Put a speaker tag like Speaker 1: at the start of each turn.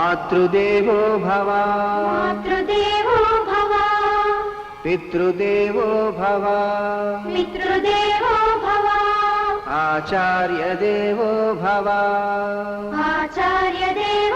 Speaker 1: మాతృదేవో భవ.
Speaker 2: మాతృదేవో భవ.
Speaker 1: పితృదేవో భవ.
Speaker 2: పితృదేవో భవ.
Speaker 1: ఆచార్యదేవో భవ.
Speaker 2: ఆచార్యదేవ